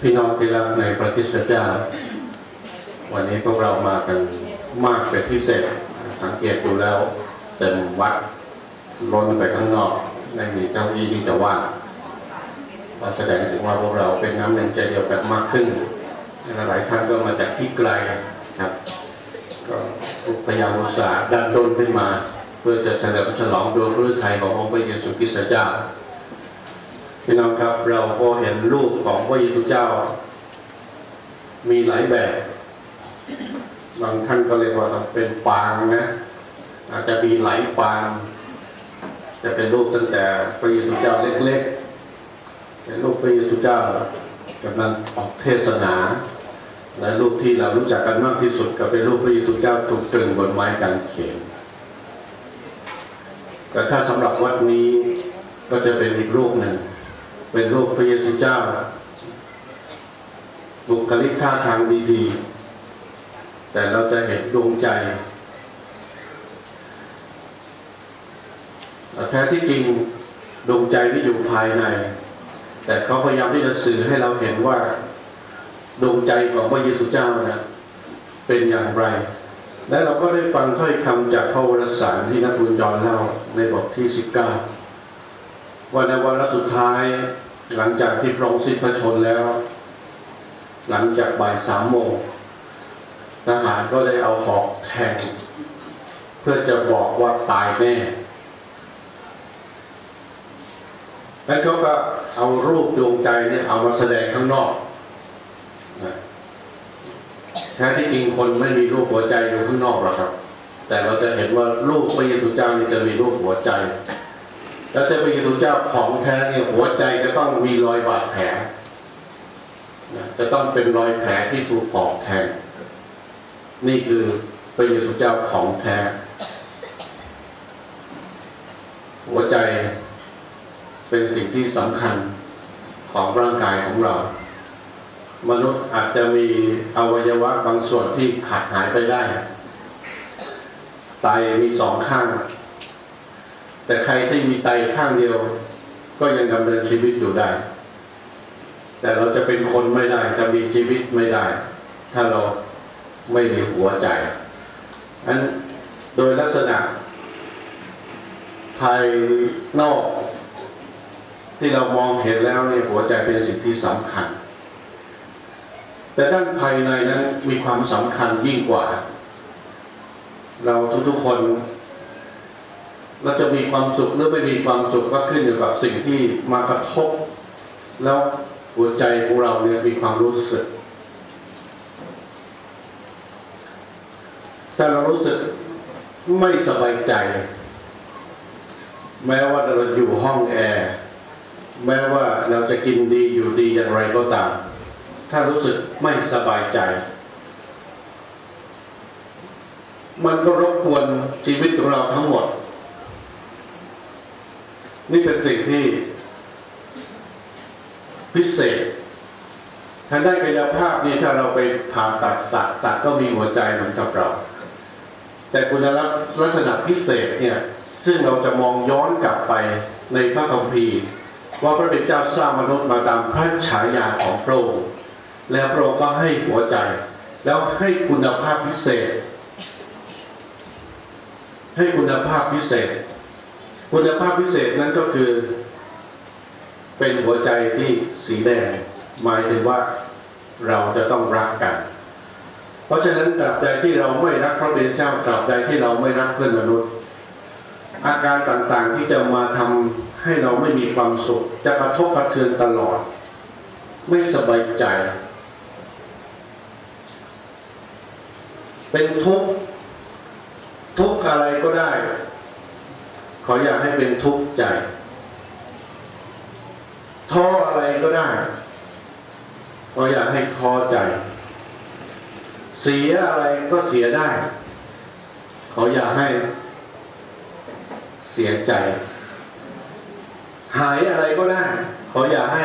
พี่น้องที่รักในพระคิสตเจ้า วันนี้พวกเรามากันมากเป็นพิเศษ สังเกตดูแล้วเต็มวัดล้นไปข้างนอกไม่มีเจ้าที่ที่จะว่างเราแสดงถึงว่าพวกเราเป็นน้ำหนึ่งใจเดียวกันมากขึ้นหลายท่านก็มาจากที่ไกลครับก็พยายามอุตสาห์ดันด้นขึ้นมา เพื่อจะเฉลิมฉลองดวงฤทัยขององค์พระเยซูคริสต์เจ้า พี่น้องครับเราก็เห็นรูปของพระเยซูเจ้า มีหลายแบบ บางท่านก็เรียกว่าเป็นปางนะอาจจะมีหลายปาง จะเป็นรูปตั้งแต่พระเยซูเจ้าเล็กๆเป็นรูปพระเยซูเจ้ากำลังออกเทศนา และรูปที่เรารู้จักกันมากที่สุดก็เป็นรูปพระเยซูเจ้าถูกตรึงบนไม้กางเขนแต่ถ้าสำหรับวัดนี้ก็จะเป็นอีกรูปหนึ่ง เป็นรูปพระเยซูเจ้า บุคลิกท่าทางดีๆ แต่เราจะเห็นดวงใจ แท้ที่จริงดวงใจที่อยู่ภายใน แต่เขาพยายามที่จะสื่อให้เราเห็นว่าดวงใจของพระเยซูเจ้านะเป็นอย่างไร และเราก็ได้ฟังถ้อยคำจากพระวรสารที่นักบุญจรเล่าในบทที่19 ว่าในวันสุดท้ายหลังจากที่พระองค์สิ้นพระชนแล้ว หลังจากบ่ายสามโมงทหารก็ได้เอาหอกแทงเพื่อจะบอกว่าตายแน่แล้วเขาก็เอารูปดวงใจเนี่ยเอามาแสดงข้างนอกแท้ที่จริงคนไม่มีรูปหัวใจอยู่ข้างนอกหรอกครับ แต่เราจะเห็นว่ารูปพระเยซูเจ้านี่จะมีรูปหัวใจ แล้วแต่พระเยซูเจ้าของแท้เนี่ยหัวใจจะต้องมีรอยบาดแผลจะต้องเป็นรอยแผลที่ถูกปอกแทงนี่คือพระเยซูเจ้าของแท้ หัวใจเป็นสิ่งที่สำคัญของร่างกายของเรา มนุษย์อาจจะมีอวัยวะบางส่วนที่ขาดหายไปได้ไตมีสองข้าง แต่ใครที่มีไตข้างเดียว ก็ยังดำเนินชีวิตอยู่ได้ แต่เราจะเป็นคนไม่ได้จะมีชีวิตไม่ได้ ถ้าเราไม่มีหัวใจอันโดยลักษณะ ภายนอก ที่เรามองเห็นแล้วเนี่ยหัวใจเป็นสิ่งที่สำคัญ แต่ด้านภายในนั้นมีความสำคัญยิ่งกว่า เราทุกๆคน เราจะมีความสุขหรือไม่มีความสุขก็ขึ้นอยู่กับสิ่งที่มากระทบ แล้วหัวใจของเราเนี่ยมีความรู้สึกถ้าเรารู้สึกไม่สบายใจ แม้ว่าเราอยู่ห้องแอร์แม้ว่าเราจะกินดีอยู่ดีอย่างไรก็ตาม ถ้ารู้สึกไม่สบายใจ มันก็รบกวนชีวิตของเราทั้งหมด นี่เป็นสิ่งที่พิเศษทางด้านกายภาพนี่ถ้าเราไปผ่าตัดสัตว์สัตว์ก็มีหัวใจเหมือนกับเรา แต่คุณลักษณะพิเศษเนี่ยซึ่งเราจะมองย้อนกลับไปในพระคัมภีร์ ว่าพระเป็นเจ้าสร้างมนุษย์มาตามพระฉายาของพระองค์แล้วพระองค์ก็ให้หัวใจ แล้วให้คุณภาพพิเศษ ให้คุณภาพพิเศษ คุณภาพพิเศษนั้นก็คือ เป็นหัวใจที่สีแดงหมายถึงว่าเราจะต้องรักกัน เพราะฉะนั้นตราบใดที่เราไม่รักพระเป็นเจ้าตราบใดที่เราไม่รักเพื่อนมนุษย์ อาการต่างๆที่จะมาทำให้เราไม่มีความสุข จะกระทบกระเทือนตลอด ไม่สบายใจ เป็นทุกข์ทุกข์อะไรก็ได้ ขออยากให้เป็นทุกข์ใจท้ออะไรก็ได้ขออยากให้ท้อใจ เสียอะไรก็เสียได้ขออยากให้เสียใจ หายอะไรก็ได้ขออย่าให้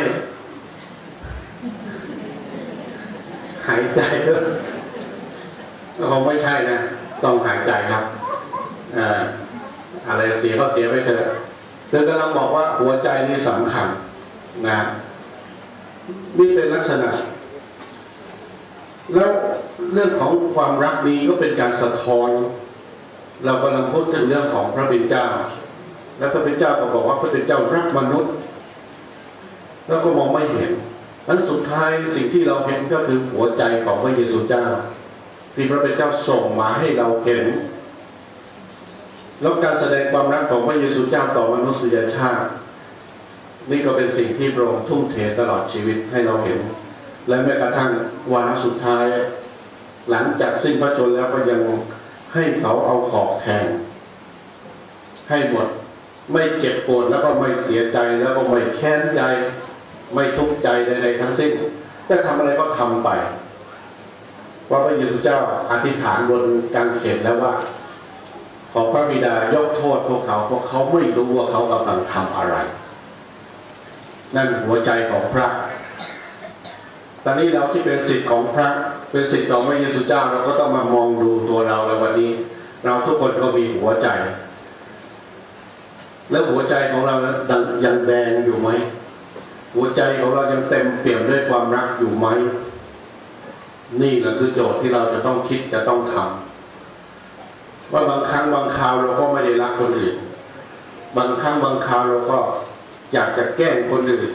หายใจก็คงไม่ใช่นะ ต้องหายใจครับอ่า อะไรเสียก็เสียไปเถอะเธอกำลังบอกว่าหัวใจนี่สำคัญนะนี่เป็นลักษณะ แล้วเรื่องของความรักนี้ก็เป็นการสะท้อน เรากำลังพูดถึงเรื่องของพระบิดเจ้า แล้วพระบิดเจ้าก็บอกว่าพระบิดเจ้ารักมนุษย์ แล้วก็มองไม่เห็นนั้นสุดท้ายสิ่งที่เราเห็นก็คือหัวใจของพระเยซูเจ้า ที่พระบิดเจ้าส่งมาให้เราเห็น แล้วการแสดงความรักของพระเยซูเจ้าต่อมนุษยชาติ นี่ก็เป็นสิ่งที่พระองค์ทุ่มเทตลอดชีวิตให้เราเห็น และแม้กระทั่งวาระสุดท้าย หลังจากสิ้นพระชนแล้วก็ยังให้เขาเอาขอกแทง ให้หมดไม่เจ็บปวดแล้วก็ไม่เสียใจแล้วก็ไม่แค้นใจ ไม่ทุกข์ใจใดๆทั้งสิ้นจะทำอะไรก็ทำไปว่าพระเยซูเจ้าอธิษฐานบนการเขียนแล้วว่า ขอพระบิดายกโทษพวกเขาเพราะเขาไม่รู้ว่าเขากำลังทำอะไร นั่นหัวใจของพระ ตอนนี้เราที่เป็นสิทธิ์ของพระเป็นสิทธิ์ของพระเยซูเจ้าเราก็ต้องมามองดูตัวเราแล้ววันนี้ เราทุกคนก็มีหัวใจ แล้วหัวใจของเราดันยังแดงอยู่ไหมหัวใจของเรายังเต็มเปี่ยมด้วยความรักอยู่ไหมนี่แหละคือโจทย์ที่เราจะต้องคิดจะต้องทำ ว่าบางครั้งบางคราวเราก็ไม่ได้รักคนอื่น บางครั้งบางคราวเราก็อยากจะแกล้งคนอื่น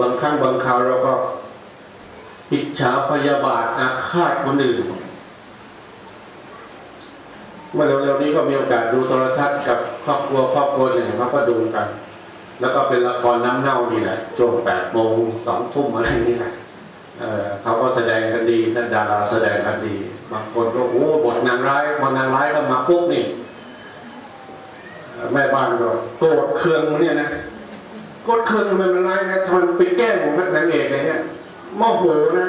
บางครั้งบางคราวเราก็อิจฉาพยาบาทอาฆาตคนอื่นเมื่อเร็วๆนี้ก็มีโอกาสดูโทรทัศน์กับครอบครัวครอบครัวหนึ่งเขาก็ดูกัน แล้วก็เป็นละครน้ำเน่านี่แหละช่วงแปดโมงสองทุ่มอะไรนี่แหละเเขาก็แสดงกันดีนักดาราแสดงกันดี บางคนก็โอ้บทนางร้ายพอนางร้ายก็มาปุ๊บนี่แม่บ้านก็โกรธเคืองเนี่ยนะโกรธเคืองทำไมมันร้ายนะทำไมไปแกล้งของนางเอกอะไรเนี่ยโมโหนะ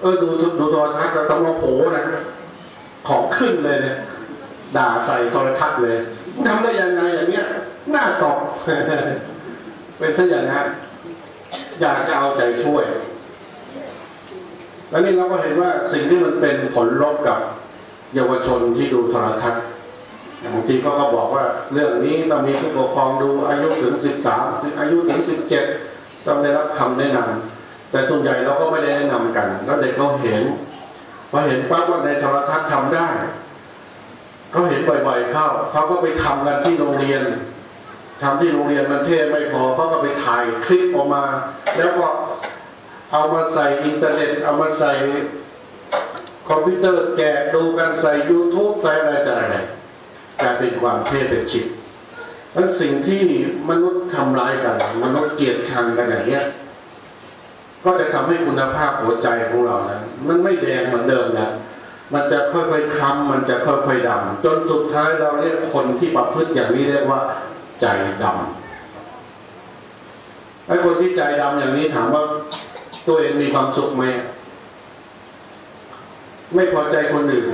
เออดูดูโทรทัศน์เราต้องโมโหนะของขึ้นเลยเนี่ยด่าใส่โทรทัศน์เลยทำได้ยังไงอย่างเงี้ยหน้าตอบเป็นถ้าอย่างนั้นอยากจะเอาใจช่วย แล้วนี่เราก็เห็นว่าสิ่งที่มันเป็นผลลบกับเยาวชนที่ดูโทรทัศน์บางทีเขาก็บอกว่าเรื่องนี้ต้องมีผู้ปกครองดูอายุถึงสิบสามอายุถึงสิบเจ็ดต้องได้รับคำแนะนำแต่ส่วนใหญ่เราก็ไม่ได้แนะนำกัน แล้วเด็กเขาเห็นพอเห็นปั๊บว่าในโทรทัศน์ทำได้เขาเห็นบ่อยๆเข้าเขาก็ไปทำกันที่โรงเรียนทำที่โรงเรียนมันเท่ไม่พอเขาก็ไปถ่ายคลิปออกมา แล้วก็ เอามาใส่อินเทอร์เน็ตเอามาใส่คอมพิวเตอร์แกะดูกันใส่ YouTube ใส่อะไรต่างๆกลายเป็นความเท่เป็นชิปนั้นสิ่งที่มนุษย์ทำร้ายกัน มนุษย์เกลียดชังกันอย่างเนี้ยก็จะทำให้คุณภาพหัวใจของเรานั้นมันไม่แดงเหมือนเดิมนะมันจะค่อยๆคล้ำมันจะค่อยๆดำจนสุดท้ายเราเรียกคนที่ประพฤติอย่างนี้เรียกว่า ใจดำไอ้คนที่ใจดำอย่างนี้ถามว่า ตัวเองมีความสุขไหม ไม่พอใจคนอื่น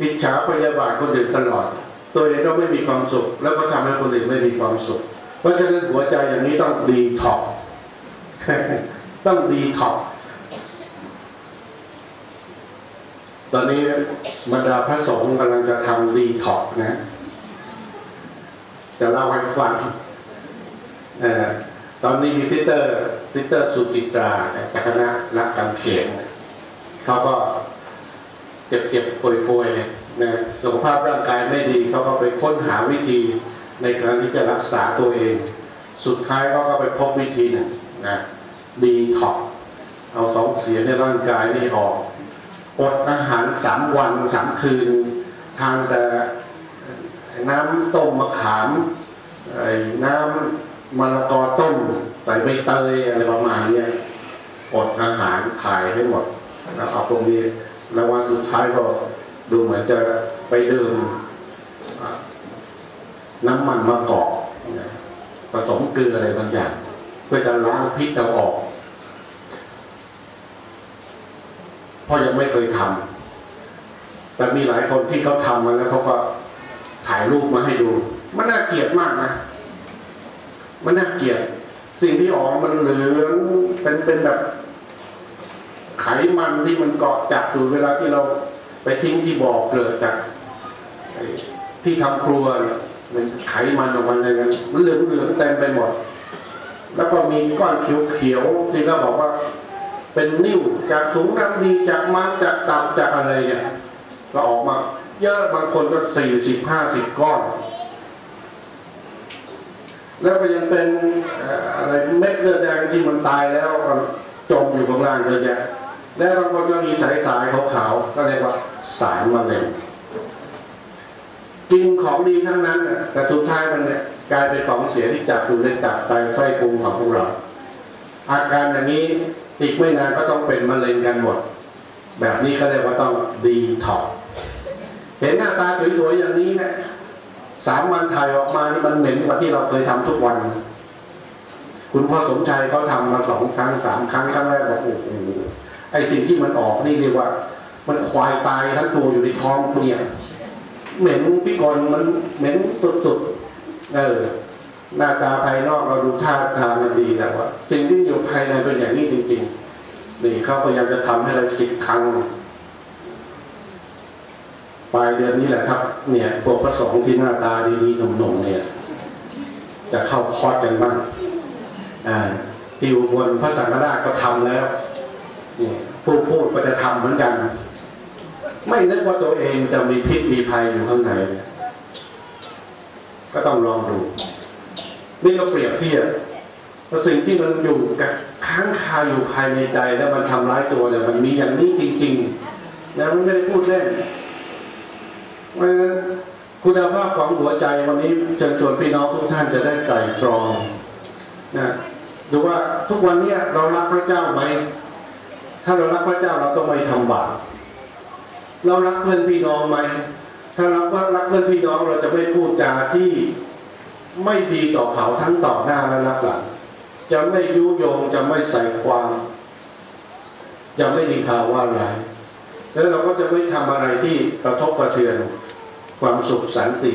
อิจฉาพยาบาทคนอื่นตลอด ตัวเองก็ไม่มีความสุข แล้วก็ทำให้คนอื่นไม่มีความสุข เพราะฉะนั้นหัวใจอย่างนี้ต้องดีท็อกต้องดีท็อกตอนนี้บรรดาพระสงฆ์กำลังจะทำดีท็อกนะจะเล่าให้ฟังตอนนี้มีซิสเตอร์ ซิสเตอร์สุจิตราจากคณะรักการเขียนเขาก็เจ็บเจ็บป่วยป่วยนะสุขภาพร่างกายไม่ดีเขาก็ไปค้นหาวิธีในการที่จะรักษาตัวเอง สุดท้ายเขาก็ไปพบวิธีหนึ่งนะดีท็อกเอาสองเสียในร่างกายนี่ออกอดอาหารสามวันสามคืน ทางแต่น้ำต้มมะขามน้ำมะละกอต้ม ส่ใบเตยอะไรประมาณนี้อดอาหารขายให้หมดแล้วเอาตรงนี้แล้ววันสุดท้ายก็ดูเหมือนจะไปดื่มน้ำมันมะกอกผสมเกลืออะไรบางอย่าง เพื่อจะล้างพิษเราออกเพราะยังไม่เคยทำแต่มีหลายคนที่เขาทำมาแล้วเขาก็ถ่ายรูปมาให้ดู มันน่าเกลียดมากนะ มันน่าเกลียด สิ่งที่ออกมันเหลืองเป็นเป็นแบบไขมันที่มันเกาะจับอยู่เวลาที่เราไปทิ้งที่บ่อเกลือจากที่ทำครัวเนี่ยมันไขมันออกมาอย่างนั้นมันเหลืองเหลืองเต็มไปหมด แล้วก็มีก้อนเขียวๆที่เราบอกว่า เป็นนิ่วจากถุงน้ำดีจากมันจากตับจากอะไรเนี่ยก็ออกมา เยอะบางคนก็สี่สิบห้าสิบก้อน แล้วก็ยังเป็นอะไรเม็ดเลือดแดงที่มันตายแล้วจมอยู่ข้างล่างเยอะแยะแล้วบางคนก็มีสายสายขาวๆก็เรียกว่าสารมะเร็งกินของดีทั้งนั้นแต่สุดท้ายมันเนี่ยกลายเป็นของเสียที่จับอยู่ในตับไตไส้พุงของพวกเรา อาการอย่างนี้อีกไม่นานก็ต้องเป็นมะเร็งกันหมด แบบนี้เขาเรียกว่าต้องดีท็อกเห็นหน้าตาสวยๆอย่างนี้เนี่ย สามวันถ่ายออกมานี่มันเหม็นกว่าที่เราเคยทำทุกวัน คุณพ่อสมชายเขาทำมาสองครั้งสามครั้งครั้งแรกบอกโอ้โหไอสิ่งที่มันออกนี่เรียกว่า มันควายตายทั้งตัวอยู่ในท้องคุณเนี่ยเหม็นพี่กรมันเหม็นสุดๆเออหน้าตาภายนอกเราดูท่าทางมันดีแต่ว่า สิ่งที่อยู่ภายในเป็นอย่างนี้จริงๆนี่เขาพยายามจะทำให้เราสิบครั้ง ปลายเดือนนี้แหละครับ เนี่ยพวกพระสงฆ์ที่หน้าตาดีๆหนุ่มๆเนี่ย จะเข้าคอร์สกันบ้างอ่าที่อุบลพระสังฆราชก็ทำแล้วเนี่ยผู้พูดก็จะทำเหมือนกัน ไม่นึกว่าตัวเองจะมีพิษมีภัยอยู่ข้างใน ก็ต้องลองดู นี่ก็เปรียบเทียบว่าสิ่งที่มันอยู่กับค้างคาอยู่ภายในใจแล้วมันทำร้ายตัวเนี่ยมันมีอย่างนี้จริงๆนะมันไม่ได้พูดเล่น เพราะฉะนั้นคุณภาพของหัวใจวันนี้เชิญชวนพี่น้องทุกท่านจะได้ไตร่ตรองนะดูว่าทุกวันเนี้ยเรารักพระเจ้าไหมถ้าเรารักพระเจ้าเราต้องไม่ทำบาปเรารักเพื่อนพี่น้องไหมถ้าเราว่ารักเพื่อนพี่น้องเราจะไม่พูดจาที่ไม่ดีต่อเขาทั้งต่อหน้าและรับหลัง จะไม่ยุยงจะไม่ใส่ความ จะไม่ดีข่าวว่าไราย แล้วเราก็จะไม่ทำอะไรที่กระทบกระเทือนความสุขสันติ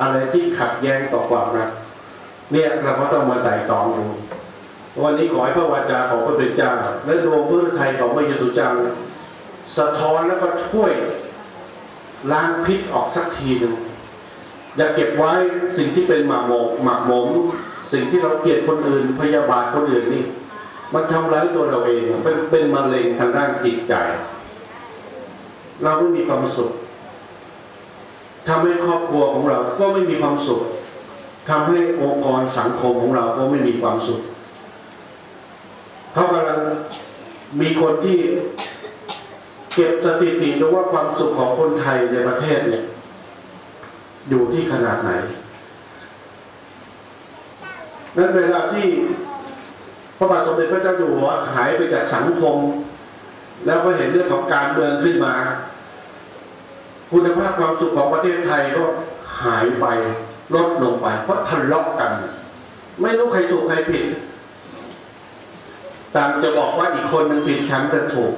อะไรที่ขัดแย้งต่อความรักเนี่ยเราก็ต้องมาไต่ตองดูวันนี้ขอให้พระวาจาของพระเป็นเจ้าและดวงพระไทยของพระเยซูเจ้าสะท้อนแล้วก็ช่วยล้างพิษออกสักทีหนึ่งอย่าเก็บไว้สิ่งที่เป็นหมักหมมหมักหมม สิ่งที่เราเกลียดคนอื่นพยาบาทคนอื่นนี่ มันทำร้ายตัวเราเองเป็นเป็นมะเร็งทางด้านจิตใจ เราไม่มีความสุขทำให้ครอบครัวของเราก็ไม่มีความสุขทำให้องค์กรสังคมของเราก็ไม่มีความสุขเขากำลังมีคนที่เก็บสถิติดูว่าความสุขของคนไทยในประเทศเนี่ยอยู่ที่ขนาดไหน นั้นเวลาที่พระบาทสมเด็จพระเจ้าอยู่หัวหายไปจากสังคม แล้วก็เห็นเรื่องของการเมืองขึ้นมา คุณภาพความสุขของประเทศไทยก็หายไปลดลงไป เพราะทะเลาะกัน ไม่รู้ใครถูกใครผิดต่างจะบอกว่าอีกคนมันผิดฉันเป็นถูก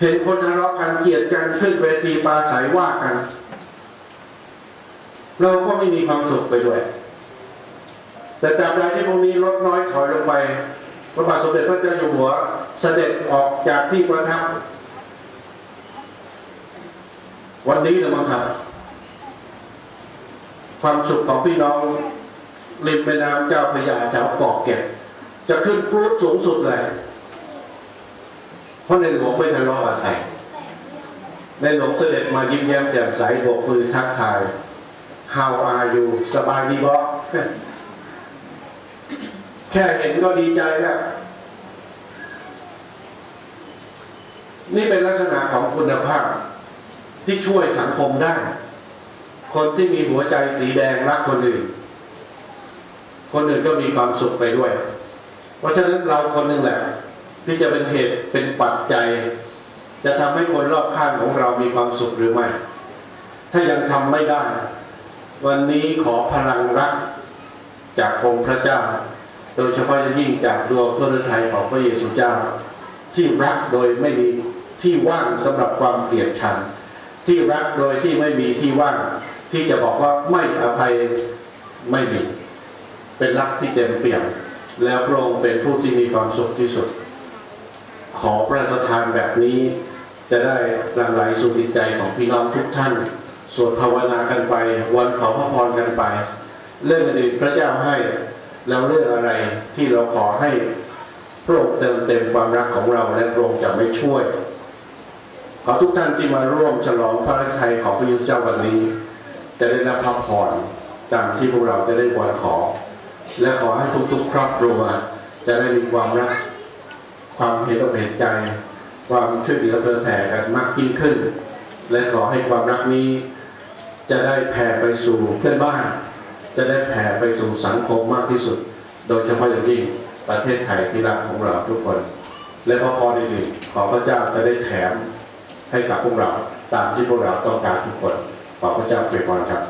เห็นคนทะเลาะกันเกลียดกันขึ้นเวทีปาศัยว่ากัน เราก็ไม่มีความสุขไปด้วย แต่จากใดที่พวกนี้ลดน้อยถอยลงไปพระบาทสมเด็จพระเจ้าอยู่หัวเสด็จออกจากที่ประทับ วันนี้นะมั้งครับ ความสุขของพี่น้องริมแม่น้ำเจ้าพระยาแถวเกาะเกร็ดจะขึ้นปรุดสูงสุดเลย เพราะในหลวงไม่ทะเลาะกับใครในหลวงเสด็จมายิ้มแย้มแจ่มใสโบกมือทักทาย How are you สบายดีบ่แค่เห็นก็ดีใจแล้วนี่เป็นลักษณะของคุณภาพ ที่ช่วยสังคมได้ คนที่มีหัวใจสีแดงรักคนอื่น คนอื่นก็มีความสุขไปด้วย เพราะฉะนั้นเราคนหนึ่งแหละ ที่จะเป็นเหตุเป็นปัจจัย จะทำให้คนรอบข้างของเรามีความสุขหรือไม่ ถ้ายังทำไม่ได้ วันนี้ขอพลังรักจากองค์พระเจ้า โดยเฉพาะอย่างยิ่งจากดวงพระฤทัยของพระเยซูเจ้า ที่รักโดยไม่มีที่ว่างสำหรับความเกลียดชัง ที่รักโดยที่ไม่มีที่ว่าง ที่จะบอกว่าไม่อภัยไม่มี เป็นรักที่เต็มเปี่ยม แล้วพระองค์เป็นผู้ที่มีความสุขที่สุด ขอพระราชทานแบบนี้จะได้หลั่งไหลสู่จิตใจของพี่น้องทุกท่านสวดภาวนากันไป วันขอพระพรกันไป เรื่องอื่นพระเจ้าให้แล้วเรื่องอะไรที่เราขอให้พระองค์เติมเต็มความรักของเราและพระองค์จะไม่ช่วย ขอทุกท่านที่มาร่วมฉลองพระราชไทยของพระเยซูเจ้าวันนี้จะได้รับพักผ่อนตามที่พวกเราจะได้วอนขอ และขอให้ทุกๆ ครอบครัวจะได้มีความรัก ความเห็นอกเห็นใจ ความช่วยเหลือเผื่อแผ่กันมากยิ่งขึ้น และขอให้ความรักนี้จะได้แผ่ไปสู่เพื่อนบ้าน จะได้แผ่ไปสู่สังคมมากที่สุด โดยเฉพาะอย่างยิ่งประเทศไทยที่รักของเราทุกคน และพระพรอื่นๆขอพระเจ้าจะได้แถม ให้กับพวกเราตามที่พวกเราต้องการทุกคนขอพระเจ้าเป็นพรครับ